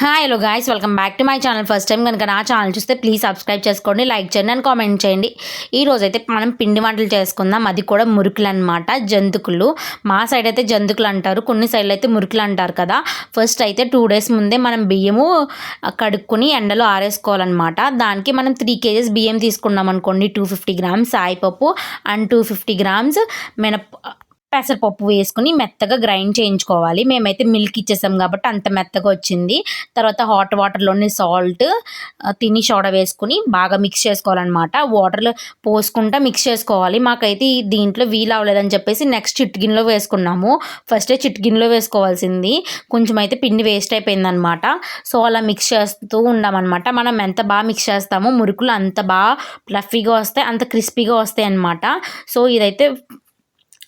Hi hello guys welcome back to my channel first time కనుక నా channel చూస్తే please subscribe చేసుకోండి like చేయండి అండ్ కామెంట్ చేయండి. ఈ రోజైతే మనం పిండి వంటలు చేసుకుందాం. అది కూడా మురుకులు అనమాట జంతుకులు. మా సైడ్ అయితే జంతుకులు అంటారు కొన్ని సైడ్లు అయితే మురుకులు అంటారు కదా. ఫస్ట్ అయితే టూ డేస్ ముందే మనం బియ్యము కడుక్కొని ఎండలో ఆరేసుకోవాలన్నమాట. దానికి మనం త్రీ కేజెస్ బియ్యం తీసుకున్నాం అనుకోండి టూ ఫిఫ్టీ గ్రామ్స్ సాయిపప్పు అండ్ టూ ఫిఫ్టీ గ్రామ్స్ మినప పెసరపప్పు వేసుకుని మెత్తగా గ్రైండ్ చేయించుకోవాలి. మేమైతే మిల్క్ ఇచ్చేసాం కాబట్టి అంత మెత్తగా వచ్చింది. తర్వాత హాట్ వాటర్లోని సాల్ట్ తిని సోడా వేసుకుని బాగా మిక్స్ చేసుకోవాలన్నమాట. వాటర్లో పోసుకుంటా మిక్స్ చేసుకోవాలి. మాకైతే దీంట్లో వీలు అవ్వలేదని చెప్పేసి నెక్స్ట్ చిట్గిన్లో వేసుకున్నాము. ఫస్టే చిట్గిన్లో వేసుకోవాల్సింది. కొంచెం అయితే పిండి వేస్ట్ అయిపోయిందనమాట సో అలా మిక్స్ చేస్తూ ఉన్నామన్నమాట మనం ఎంత బాగా మిక్స్ చేస్తామో మురుకులు అంత బాగా ఫ్లఫీగా వస్తాయి అంత క్రిస్పీగా వస్తాయి అన్నమాట సో ఇదైతే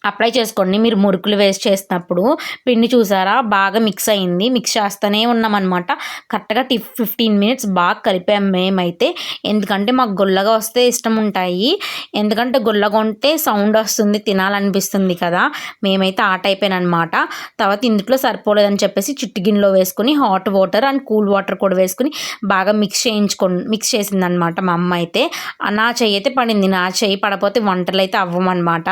అప్లై చేసుకోండి. మీరు మురుకులు వేస్ట్ చేసినప్పుడు పిండి చూసారా? బాగా మిక్స్ అయింది. మిక్స్ చేస్తూనే ఉన్నామన్నమాట. కరెక్ట్గా టి ఫిఫ్టీన్ మినిట్స్ బాగా కలిపాం మేమైతే. ఎందుకంటే మాకు గొల్లగా వస్తే ఇష్టం ఉంటాయి. ఎందుకంటే గొల్లగా ఉంటే సౌండ్ వస్తుంది తినాలనిపిస్తుంది కదా. మేమైతే ఆ టైప్ అనమాట తర్వాత ఇందులో సరిపోలేదని చెప్పేసి చిట్టు గిన్నెలో వేసుకుని hot water and cool water కూడా వేసుకుని బాగా మిక్స్ చేయించుకో మిక్స్ చేసిందనమాట మా అమ్మ అయితే. నా చెయ్యి అయితే పడింది. నా చెయ్యి పడపోతే వంటలు అయితే అవ్వమన్నమాట.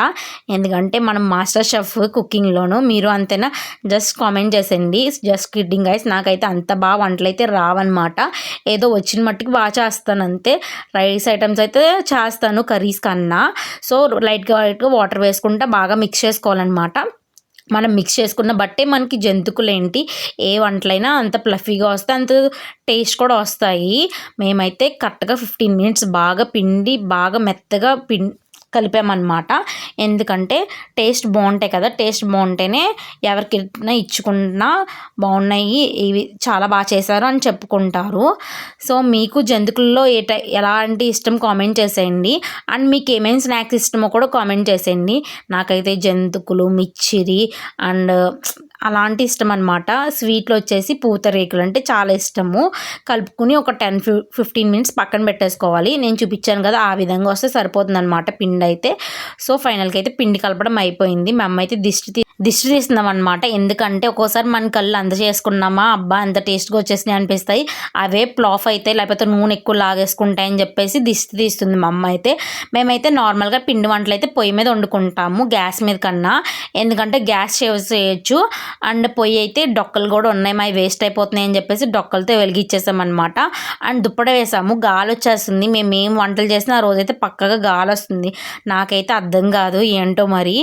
ఎందుకంటే మనం మాస్టర్ షెఫ్ కుకింగ్లోను మీరు అంతేనా? జస్ట్ కామెంట్ చేసేయండి. జస్ట్ కిడ్డింగ్ గైస్ నాకైతే అంత బాగా వంటలు అయితే రావన్నమాట. ఏదో వచ్చిన మట్టుకు బాగా చేస్తాను అంతే రైస్ ఐటమ్స్ అయితే చేస్తాను కర్రీస్ కన్నా. సో లైట్గా లైట్గా వాటర్ వేసుకుంటా బాగా మిక్స్ చేసుకోవాలన్నమాట. మనం మిక్స్ చేసుకున్న బట్టే మనకి జంతుకులు ఏంటి ఏ వంటలైనా అంత ప్లఫీగా వస్తే అంత టేస్ట్ కూడా వస్తాయి. మేమైతే కరెక్ట్గా ఫిఫ్టీన్ మినిట్స్ బాగా పిండి బాగా మెత్తగా పిండి కలిపామన్నమాట. ఎందుకంటే టేస్ట్ బాగుంటాయి కదా టేస్ట్ బాగుంటేనే ఎవరికి ఇచ్చుకున్నా బాగున్నాయి ఇవి చాలా బాగా చేశారు అని చెప్పుకుంటారు. సో మీకు జంతుకుల్లో ఏ టై ఎలాంటి ఇష్టం కామెంట్ చేసేయండి. అండ్ మీకు ఏమేమి స్నాక్స్ ఇష్టమో కూడా కామెంట్ చేసేయండి. నాకైతే జంతుకులు మిచ్చిరి అండ్ అలాంటి ఇష్టం అనమాట స్వీట్లో వచ్చేసి పూతరేకులు అంటే చాలా ఇష్టము. కలుపుకుని ఒక టెన్ ఫిఫ్టీన్ మినిట్స్ పక్కన పెట్టేసుకోవాలి. నేను చూపించాను కదా ఆ విధంగా వస్తే సరిపోతుంది అనమాట పిండి అయితే. సో ఫైనల్కి అయితే పిండి కలపడం అయిపోయింది. మా అమ్మ అయితే దిష్టి దిష్టి తీస్తున్నాం అనమాట ఎందుకంటే ఒక్కోసారి మన కళ్ళు అంత చేసుకున్నామా? అబ్బా అంత టేస్ట్గా వచ్చేసినాయి అనిపిస్తాయి. అవే ప్లాఫ్ అయితే లేకపోతే నూనె ఎక్కువ లాగేసుకుంటాయని చెప్పేసి దిష్టి తీస్తుంది మా అమ్మ అయితే. మేమైతే నార్మల్గా పిండి వంటలు అయితే పొయ్యి మీద వండుకుంటాము గ్యాస్ మీద కన్నా. ఎందుకంటే గ్యాస్ సేవ్ చేయొచ్చు. అండ్ పొయ్యి అయితే డొక్కలు కూడా ఉన్నాయి. మావి వేస్ట్ అయిపోతున్నాయి అని చెప్పేసి డొక్కలతో వెలిగించేసామన్నమాట అండ్ దుప్పట వేసాము. గాలి వచ్చేస్తుంది. మేము ఏం వంటలు చేసినా ఆ రోజైతే పక్కగా గాలి వస్తుంది. నాకైతే అర్థం కాదు ఏంటో మరి.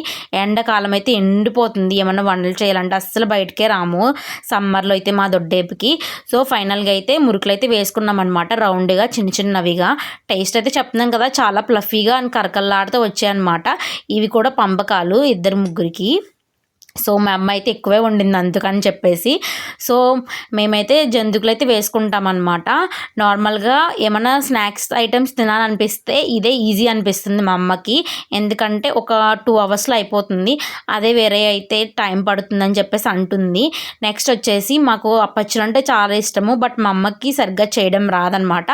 ఎండాకాలం అయితే ఎండిపోతుంది. ఏమన్నా వంటలు చేయాలంటే అస్సలు బయటకే రాము. సమ్మర్లో అయితే మా దొడ్డేపుకి. సో ఫైనల్గా అయితే మురుకులు అయితే వేసుకున్నాం అనమాట రౌండ్గా చిన్న చిన్నవిగా. టేస్ట్ అయితే చెప్తున్నాం కదా. చాలా ప్లఫీగా అండ్ కరకల్లాడుతూ వచ్చాయన్నమాట. ఇవి కూడా పంపకాలు ఇద్దరు ముగ్గురికి. సో మా అమ్మ అయితే ఎక్కువే వండింది అందుకని చెప్పేసి. సో మేమైతే జంతుకులు అయితే వేసుకుంటామన్నమాట. నార్మల్గా ఏమైనా స్నాక్స్ ఐటమ్స్ తినాలనిపిస్తే ఇదే ఈజీ అనిపిస్తుంది మా అమ్మకి. ఎందుకంటే ఒక టూ అవర్స్లో అయిపోతుంది. అదే వేరే అయితే టైం పడుతుందని చెప్పేసి అంటుంది. నెక్స్ట్ వచ్చేసి మాకు అప్పచ్చులు అంటే చాలా ఇష్టము. బట్ మా అమ్మకి సరిగ్గా చేయడం రాదనమాట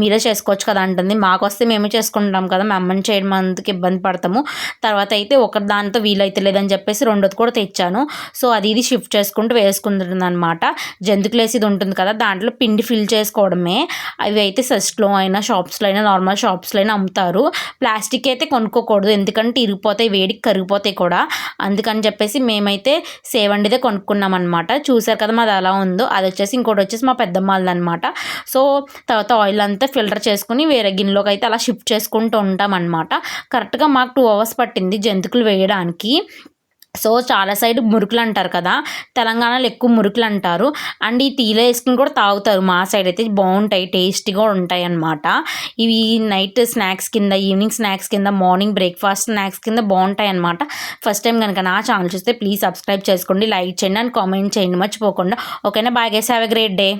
మీరే చేసుకోవచ్చు కదా అంటుంది. మాకు వస్తే మేము చేసుకుంటాం కదా. మా అమ్మని చేయడం అందుకు ఇబ్బంది పడతాము. తర్వాత అయితే ఒక దాంతో వీలైతే లేదని చెప్పేసి రెండోది కూడా తెచ్చాను. సో అది ఇది షిఫ్ట్ చేసుకుంటూ వేసుకుంటుంది అనమాట జంతుకులేసి ఇది ఉంటుంది కదా దాంట్లో పిండి ఫిల్ చేసుకోవడమే. అవి అయితే సెస్ట్లో అయినా షాప్స్లో అయినా నార్మల్ షాప్స్లో అయినా అమ్ముతారు. ప్లాస్టిక్ అయితే కొనుక్కోకూడదు ఎందుకంటే ఇరిగిపోతాయి వేడికి కరిగిపోతాయి కూడా. అందుకని చెప్పేసి మేమైతే సేవండిదే కొనుక్కున్నాం అనమాట చూసారు కదా మాది అలా ఉందో అది వచ్చేసి ఇంకోటి వచ్చేసి మా పెద్దమ్మాళ్ళది అనమాట సో తర్వాత ఆయిల్ అంతా ఫిల్టర్ చేసుకుని వేరే గిన్నెలోకి అయితే అలా షిఫ్ట్ చేసుకుంటూ ఉంటాం అనమాట కరెక్ట్గా మాకు టూ అవర్స్ పట్టింది జంతుకులు వేయడానికి. సో చాలా సైడ్ మురుకులు అంటారు కదా? తెలంగాణలో ఎక్కువ మురుకులు అంటారు అండ్ ఈ టీలో వేసుకుని కూడా తాగుతారు మా సైడ్ అయితే. బాగుంటాయి టేస్టీగా ఉంటాయి అన్నమాట ఇవి నైట్ స్నాక్స్ కింద ఈవినింగ్ స్నాక్స్ కింద మార్నింగ్ బ్రేక్ఫాస్ట్ స్నాక్స్ కింద బాగుంటాయి అనమాట ఫస్ట్ టైం కనుక నా ఛానల్ చూస్తే ప్లీజ్ సబ్స్క్రైబ్ చేసుకోండి లైక్ చేయండి అండ్ కామెంట్ చేయండి. మర్చిపోకుండా. ఓకేనా? బాగా guys have a great day.